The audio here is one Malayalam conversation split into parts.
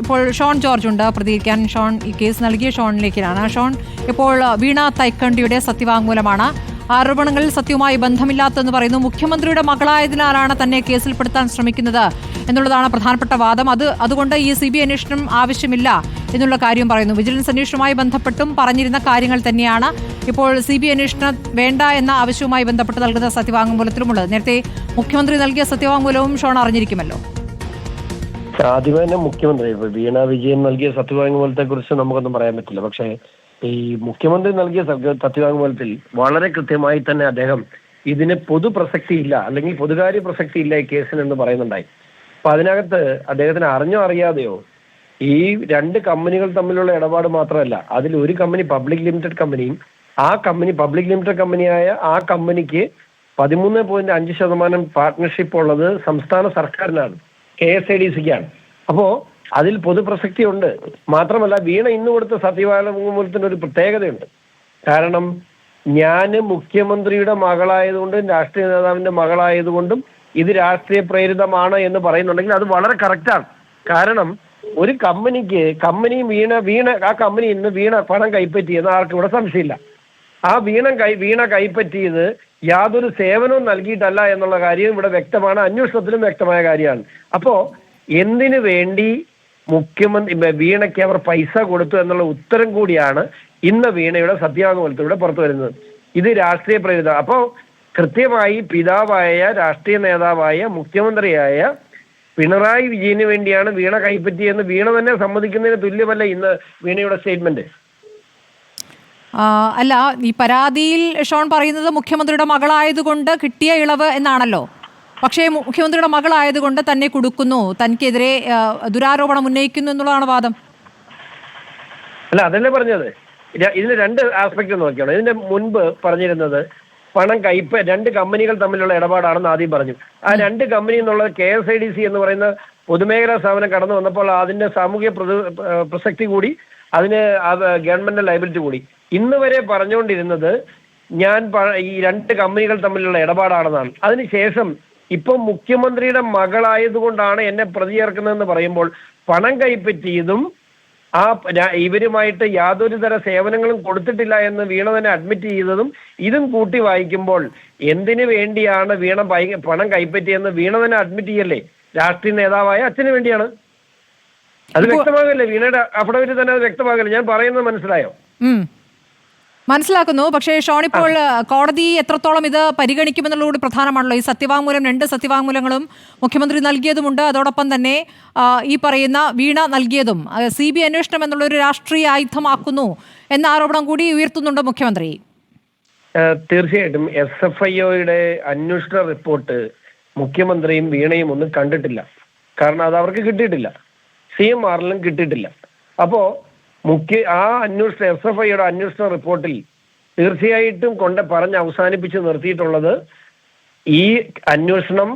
ഇപ്പോൾ ഷോൺ ജോർജ് ഉണ്ട്. പ്രതികരിക്കാൻ ഷോൺ ഈ കേസ് നൽകിയ ഷോണിലേക്കാണ് ഷോൺ ഇപ്പോൾ വീണ തൈക്കണ്ടിയുടെ സത്യവാങ്മൂലമാണ്. ആരോപണങ്ങളിൽ സത്യവുമായി ബന്ധമില്ലാത്തെന്ന് പറയുന്നു. മുഖ്യമന്ത്രിയുടെ മകളായതിനാലാണ് തന്നെ കേസിൽപ്പെടുത്താൻ ശ്രമിക്കുന്നത് എന്നുള്ളതാണ് പ്രധാനപ്പെട്ട വാദം. അത് അതുകൊണ്ട് ഈ സി ബി അന്വേഷണം ആവശ്യമില്ല എന്നുള്ള കാര്യം പറയുന്നു. വിജിലൻസ് അന്വേഷണവുമായി ബന്ധപ്പെട്ടും പറഞ്ഞിരുന്ന കാര്യങ്ങൾ തന്നെയാണ് ഇപ്പോൾ സി ബി അന്വേഷണം വേണ്ട എന്ന ആവശ്യവുമായി ബന്ധപ്പെട്ട് നൽകുന്ന സത്യവാങ്മൂലത്തിലുമുള്ളത്. നേരത്തെ മുഖ്യമന്ത്രി നൽകിയ സത്യവാങ്മൂലവും ഷോൺ അറിഞ്ഞിരിക്കുമല്ലോ. ആദ്യമേ തന്നെ മുഖ്യമന്ത്രി ഇപ്പൊ വീണ വിജയൻ നൽകിയ സത്യവാങ്മൂലത്തെ കുറിച്ച് നമുക്കൊന്നും പറയാൻ പറ്റില്ല. പക്ഷേ ഈ മുഖ്യമന്ത്രി നൽകിയ സത്യ- സത്യവാങ്മൂലത്തിൽ വളരെ കൃത്യമായി തന്നെ അദ്ദേഹം ഇതിന് പൊതു പ്രസക്തി ഇല്ല അല്ലെങ്കിൽ പൊതുകാര്യ പ്രസക്തി ഇല്ല ഈ കേസിന് എന്ന് പറയുന്നുണ്ടായി. അപ്പൊ അതിനകത്ത് അദ്ദേഹത്തിന് അറിഞ്ഞോ അറിയാതെയോ ഈ രണ്ട് കമ്പനികൾ തമ്മിലുള്ള ഇടപാട് മാത്രമല്ല അതിൽ ഒരു കമ്പനി പബ്ലിക് ലിമിറ്റഡ് കമ്പനിയും ആ കമ്പനി പബ്ലിക് ലിമിറ്റഡ് കമ്പനിയായ ആ കമ്പനിക്ക് പതിമൂന്ന് പോയിന്റ് അഞ്ച് ശതമാനം പാർട്ട്ണർഷിപ്പ് ഉള്ളത് സംസ്ഥാന സർക്കാരിനാണ് കെ എസ് ഐ ഡി സിക്കാണ്. അപ്പോ അതിൽ പൊതുപ്രസക്തി ഉണ്ട് മാത്രമല്ല വീണ ഇന്ന് കൊടുത്ത സത്യവാങ്മൂലത്തിന് ഒരു പ്രത്യേകതയുണ്ട്. കാരണം ഞാൻ മുഖ്യമന്ത്രിയുടെ മകളായതുകൊണ്ടും രാഷ്ട്രീയ നേതാവിന്റെ മകളായതുകൊണ്ടും ഇത് രാഷ്ട്രീയ പ്രേരിതമാണ് എന്ന് പറയുന്നുണ്ടെങ്കിൽ അത് വളരെ കറക്റ്റാണ്. കാരണം ഒരു കമ്പനിക്ക് കമ്പനി വീണ വീണ ആ കമ്പനി ഇന്ന് വീണ പണം കൈപ്പറ്റി എന്ന് ആർക്കും ഇവിടെ സംശയമില്ല. ആ വീണ കൈ വീണ കൈപ്പറ്റിയത് യാതൊരു സേവനവും നൽകിയിട്ടല്ല എന്നുള്ള കാര്യം ഇവിടെ വ്യക്തമാണ്. അന്വേഷണത്തിലും വ്യക്തമായ കാര്യമാണ്. അപ്പോ എന്തിനു വേണ്ടി മുഖ്യമന്ത്രി വീണയ്ക്ക് അവർ പൈസ കൊടുത്തു എന്നുള്ള ഉത്തരം കൂടിയാണ് ഇന്ന് വീണയുടെ സത്യവാങ്മൂലത്തിലൂടെ പുറത്തു വരുന്നത്. ഇത് രാഷ്ട്രീയ പ്രേരിത. അപ്പോൾ കൃത്യമായി പിതാവായ രാഷ്ട്രീയ നേതാവായ മുഖ്യമന്ത്രിയായ പിണറായി വിജയന് വേണ്ടിയാണ് വീണ കൈപ്പറ്റിയെന്ന് വീണ തന്നെ സമ്മതിക്കുന്നതിന് തുല്യമല്ല ഇന്ന് വീണയുടെ സ്റ്റേറ്റ്മെന്റ്. അല്ല ഈ പരാതിയിൽ ഷോൺ പറയുന്നത് മുഖ്യമന്ത്രിയുടെ മകളായതുകൊണ്ട് കിട്ടിയ ഇളവ് എന്നാണല്ലോ? പക്ഷേ മുഖ്യമന്ത്രിയുടെ മകളായതുകൊണ്ട് തന്നെ കൊടുക്കുന്നു. തനിക്കെതിരെ ദുരാരോപണം ഉന്നയിക്കുന്നു എന്നുള്ളതാണ് വാദം. അല്ല അതല്ലേ പറഞ്ഞത്? ഇതിന് രണ്ട് ആസ്പെക്ട് നോക്കിയാണ് ഇതിന്റെ മുൻപ് പറഞ്ഞിരുന്നത് പണം കൈപ്പ രണ്ട് കമ്പനികൾ തമ്മിലുള്ള ഇടപാടാണെന്ന് ആദ്യം പറഞ്ഞു. ആ രണ്ട് കമ്പനി എന്നുള്ളത് K S I D C എന്ന് പറയുന്ന പൊതുമേഖലാ സ്ഥാപനം കടന്നു വന്നപ്പോൾ അതിന്റെ സാമൂഹ്യ പ്രസക്തി കൂടി അതിന് ഗവൺമെന്റിന്റെ ഗവൺമെന്റ് ലൈബിലിറ്റി കൂടി. ഇന്ന് വരെ പറഞ്ഞുകൊണ്ടിരുന്നത് ഞാൻ ഈ രണ്ട് കമ്പനികൾ തമ്മിലുള്ള ഇടപാടാണെന്നാണ്. അതിനുശേഷം ഇപ്പം മുഖ്യമന്ത്രിയുടെ മകളായതുകൊണ്ടാണ് എന്നെ പ്രതി ചേർക്കുന്നതെന്ന് പറയുമ്പോൾ പണം കൈപ്പറ്റിയതും ആ ഇവരുമായിട്ട് യാതൊരു തര സേവനങ്ങളും കൊടുത്തിട്ടില്ല എന്ന് വീണ തന്നെ അഡ്മിറ്റ് ചെയ്തതും ഇതും കൂട്ടി വായിക്കുമ്പോൾ എന്തിനു വേണ്ടിയാണ് വീണ പണം കൈപ്പറ്റിയെന്ന് വീണ തന്നെ അഡ്മിറ്റ് ചെയ്യല്ലേ? രാഷ്ട്രീയ നേതാവായ അച്ഛന് വേണ്ടിയാണ്. അത് വ്യക്തമാകല്ലേ? വീണയുടെ അഫിഡവിറ്റ് തന്നെ അത് വ്യക്തമാകല്ലേ? ഞാൻ പറയുന്നത് മനസ്സിലായോ. മനസ്സിലാക്കുന്നു. പക്ഷേ ഷോണിപ്പോൾ ഇപ്പോൾ കോടതി എത്രത്തോളം ഇത് പരിഗണിക്കുമെന്നുള്ളത് കൂടി പ്രധാനമാണല്ലോ. ഈ സത്യവാങ്മൂലം രണ്ട് സത്യവാങ്മൂലങ്ങളും മുഖ്യമന്ത്രി നൽകിയതുമുണ്ട്. അതോടൊപ്പം തന്നെ ഈ പറയുന്ന വീണ നൽകിയതും സി ബി അന്വേഷണം എന്നുള്ളൊരു രാഷ്ട്രീയ ആയുധമാക്കുന്നു എന്ന ആരോപണം കൂടി ഉയർത്തുന്നുണ്ട് മുഖ്യമന്ത്രി. തീർച്ചയായിട്ടും എസ് എഫ് ഐ ഒയുടെ അന്വേഷണ റിപ്പോർട്ട് മുഖ്യമന്ത്രിയും വീണയും ഒന്നും കണ്ടിട്ടില്ല. കാരണം അത് അവർക്ക് കിട്ടിയിട്ടില്ല. സി എം ആറിലും കിട്ടിയിട്ടില്ല. അപ്പോ മുഖ്യ ആ അന്വേഷണ എസ് എഫ് ഐയുടെ അന്വേഷണ റിപ്പോർട്ടിൽ തീർച്ചയായിട്ടും കൊണ്ട് പറഞ്ഞ് അവസാനിപ്പിച്ച് നിർത്തിയിട്ടുള്ളത് ഈ അന്വേഷണം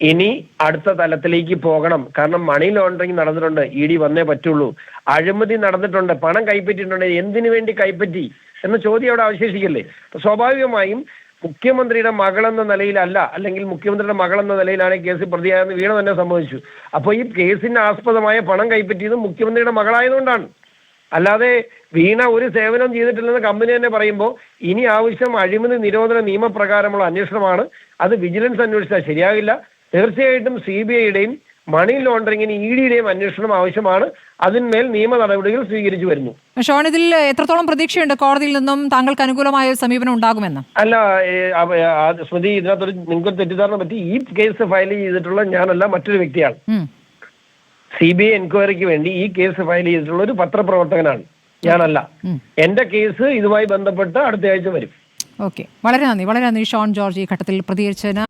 ഇനി അടുത്ത തലത്തിലേക്ക് പോകണം. കാരണം മണി ലോണ്ടറിങ് നടന്നിട്ടുണ്ട് ഇ ഡി വന്നേ പറ്റുള്ളൂ. അഴിമതി നടന്നിട്ടുണ്ട് പണം കൈപ്പറ്റിയിട്ടുണ്ട്. എന്തിനു വേണ്ടി കൈപ്പറ്റി എന്ന ചോദ്യം അവിടെ അവശേഷിക്കില്ലേ? സ്വാഭാവികമായും മുഖ്യമന്ത്രിയുടെ മകളെന്ന നിലയിലല്ല അല്ലെങ്കിൽ മുഖ്യമന്ത്രിയുടെ മകളെന്ന നിലയിലാണ് ഈ കേസിൽ പ്രതിയായെന്ന് വീണ തന്നെ സംഭവിച്ചു. അപ്പോൾ ഈ കേസിന് ആസ്പദമായ പണം കൈപ്പറ്റിയത് മുഖ്യമന്ത്രിയുടെ മകളായതുകൊണ്ടാണ്. അല്ലാതെ വീണ ഒരു സേവനം ചെയ്തിട്ടില്ലെന്ന് കമ്പനി തന്നെ പറയുമ്പോൾ ഇനി ആവശ്യം അഴിമതി നിരോധന നിയമപ്രകാരമുള്ള അന്വേഷണമാണ്. അത് വിജിലൻസ് അന്വേഷിച്ചാൽ ശരിയാകില്ല. തീർച്ചയായിട്ടും സി ബി ഐയുടെയും മണി ലോണ്ടറിങ്ങിന് ഇ ഡിയുടെയും അന്വേഷണം ആവശ്യമാണ്. അതിന്മേൽ നിയമ നടപടികൾ സ്വീകരിച്ചു വരുന്നു. ഷോൺ ഇതിൽ എത്രത്തോളം പ്രതീക്ഷയുണ്ട് കോടതിയിൽ നിന്നും താങ്കൾക്ക് അനുകൂലമായ സമീപനം ഉണ്ടാകുമെന്ന്? അല്ല സ്മൃതി ഇതിനകത്തൊരു നിങ്ങൾക്ക് തെറ്റിദ്ധാരണ പറ്റി ഈ കേസ് ഫയൽ ചെയ്തിട്ടുള്ള ഞാനല്ല മറ്റൊരു വ്യക്തിയാണ്. സി ബി ഐ എൻക്വയറിക്ക് വേണ്ടി ഈ കേസ് ഫയൽ ചെയ്തിട്ടുള്ള ഒരു പത്രപ്രവർത്തകനാണ്. ഞാനല്ല. എന്റെ കേസ് ഇതുമായി ബന്ധപ്പെട്ട് അടുത്ത ആഴ്ച വരും. ഓക്കെ. വളരെ നന്ദി. വളരെ നന്ദി ഷോൺ ജോർജ് ഈ ഘട്ടത്തിൽ പ്രതികരിച്ചതിന്.